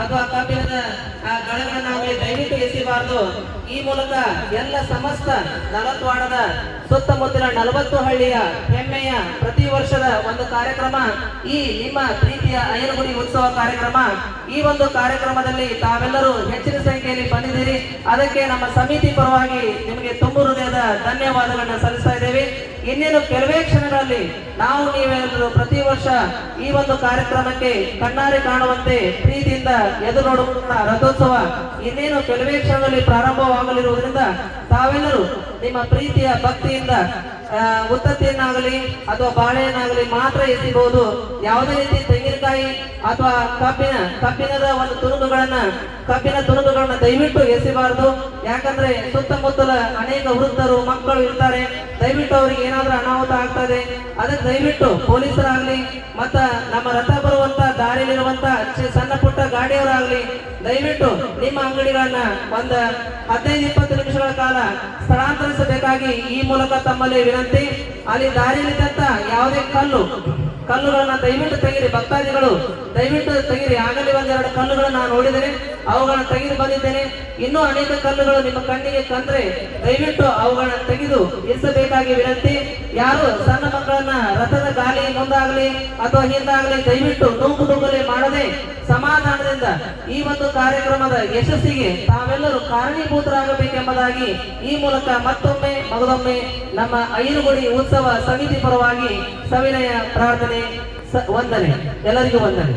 ಅಥವಾ ಆ, ಗಳಗಳನ್ನಾಗಲಿ ದಯವಿಟ್ಟು ಎಸಿಬಾರದು ಈ ಮೂಲಕ ಎಲ್ಲ ಸಮಸ್ತ ನಲತ್ವಾಡದ ಸುತ್ತಮುತ್ತಲ ನಲವತ್ತು ಹಳ್ಳಿಯ ಹೆಮ್ಮೆಯ ಪ್ರತಿ ವರ್ಷದ ಒಂದು ಕಾರ್ಯಕ್ರಮ ಈ ನಿಮ್ಮ ಪ್ರೀತಿಯ ಅಯ್ಯನಗುಡಿ ಉತ್ಸವ ಕಾರ್ಯಕ್ರಮ. ಈ ಒಂದು ಕಾರ್ಯಕ್ರಮದಲ್ಲಿ ತಾವೆಲ್ಲರೂ ಹೆಚ್ಚಿನ ಸಂಖ್ಯೆಯಲ್ಲಿ ಬಂದಿದ್ದೀರಿ. ಅದಕ್ಕೆ ನಮ್ಮ ಸಮಿತಿ ಪರವಾಗಿ ನಿಮಗೆ ತುಂಬು ಹೃದಯದ ಧನ್ಯವಾದಗಳನ್ನ ಸಲ್ಲಿಸ್ತಾ ಇದ್ದೇವೆ. ಇನ್ನೇನು ಕೆಲವೇ ಕ್ಷಣಗಳಲ್ಲಿ ನಾವು ನೀವೆಲ್ಲರೂ ಪ್ರತಿ ವರ್ಷ ಈ ಒಂದು ಕಾರ್ಯಕ್ರಮಕ್ಕೆ ಕಣ್ಣಾರೆ ಕಾಣುವಂತೆ ಪ್ರೀತಿಯಿಂದ ಎದುರು ನೋಡುವಂತಹ ರಥೋತ್ಸವ ಇನ್ನೇನು ಕೆಲವೇ ಕ್ಷಣದಲ್ಲಿ ಪ್ರಾರಂಭವಾಗಲಿರುವುದರಿಂದ ತಾವೆಲ್ಲರೂ ನಿಮ್ಮ ಪ್ರೀತಿಯ ಭಕ್ತಿಯಿಂದ ಉತ್ತತ್ತಿಯನ್ನಾಗಲಿ ಅಥವಾ ಬಾಳೆಯನ್ನಾಗಲಿ ಮಾತ್ರ ಎಸಿಬಹುದು ಯಾವುದೇ ರೀತಿ ತೆಂಗಿನಕಾಯಿ ಅಥವಾ ಕಬ್ಬಿನ, ಕಬ್ಬಿನದ ಒಂದು ತುಣುಕುಗಳನ್ನ, ಕಬ್ಬಿನ ತುಣುಕುಗಳನ್ನ ದಯವಿಟ್ಟು ಎಸಿಬಾರದು ಯಾಕಂದ್ರೆ ಸುತ್ತಮುತ್ತಲ ಅನೇಕ ವೃದ್ಧರು, ಮಕ್ಕಳು ಇರ್ತಾರೆ. ದಯವಿಟ್ಟು ಅವರಿಗೆ ಏನಾದ್ರೂ ಅನಾಹುತ ಆಗ್ತದೆ ಅದಕ್ಕೆ ದಯವಿಟ್ಟು ಪೊಲೀಸರಾಗ್ಲಿ ಮತ್ತ ನಮ್ಮ ರಥ ಬರುವಂತ ದಾರಿಯಲ್ಲಿರುವಂತ ಸಣ್ಣ ಪುಟ್ಟ ಗಾಡಿಯವರಾಗ್ಲಿ, ದಯವಿಟ್ಟು ನಿಮ್ಮ ಅಂಗಡಿಗಳನ್ನ ಒಂದ ಹದಿನೈದು ಇಪ್ಪತ್ತು ನಿಮಿಷಗಳ ಕಾಲ ಸ್ಥಳಾಂತರಿಸಬೇಕಾಗಿ ಈ ಮೂಲಕ ತಮ್ಮಲ್ಲಿ ವಿನಂತಿ. ಅಲ್ಲಿ ದಾರಿಯಲ್ಲಿದ್ದಂತ ಯಾವುದೇ ಕಲ್ಲು ಕಲ್ಲುಗಳನ್ನ ದಯವಿಟ್ಟು ತೆಗಿರಿ, ಭಕ್ತಾದಿಗಳು. ದಯವಿಟ್ಟು ತೆಗಿರಿ. ಆಗಲಿ ಒಂದೆರಡು ಕಲ್ಲುಗಳನ್ನ ನಾನು ನೋಡಿದರೆ ಅವುಗಳನ್ನ ತೆಗೆದು ಬಂದಿದ್ದೇನೆ. ಇನ್ನೂ ಅನೇಕ ಕಲ್ಲುಗಳು ನಿಮ್ಮ ಕಣ್ಣಿಗೆ ಕಂದ್ರೆ ದಯವಿಟ್ಟು ಅವುಗಳನ್ನ ತೆಗೆದು ಎಸಬೇಕಾಗಿ ವಿನಂತಿ. ಯಾರು ಸಣ್ಣ ಮಕ್ಕಳನ್ನ ರಥದ ಗಾಲಿ ಮುಂದಾಗ್ಲಿ ಅಥವಾ ಹಿಂದಾಗ್ಲಿ ದಯವಿಟ್ಟು ನೂಕು ನುಗ್ಗಲಿ ಸಮಾಧಾನದಿಂದ ಈ ಒಂದು ಕಾರ್ಯಕ್ರಮದ ಯಶಸ್ಸಿಗೆ ತಾವೆಲ್ಲರೂ ಕಾರಣೀಭೂತರಾಗಬೇಕೆಂಬುದಾಗಿ ಈ ಮೂಲಕ ಮತ್ತೊಮ್ಮೆ, ಮಗದೊಮ್ಮೆ ನಮ್ಮ ಐರುಗುಡಿ ಉತ್ಸವ ಸಮಿತಿ ಪರವಾಗಿ ಸವಿನಯ ಪ್ರಾರ್ಥನೆ ವಂದನೆ. ಎಲ್ಲರಿಗೂ ವಂದನೆ.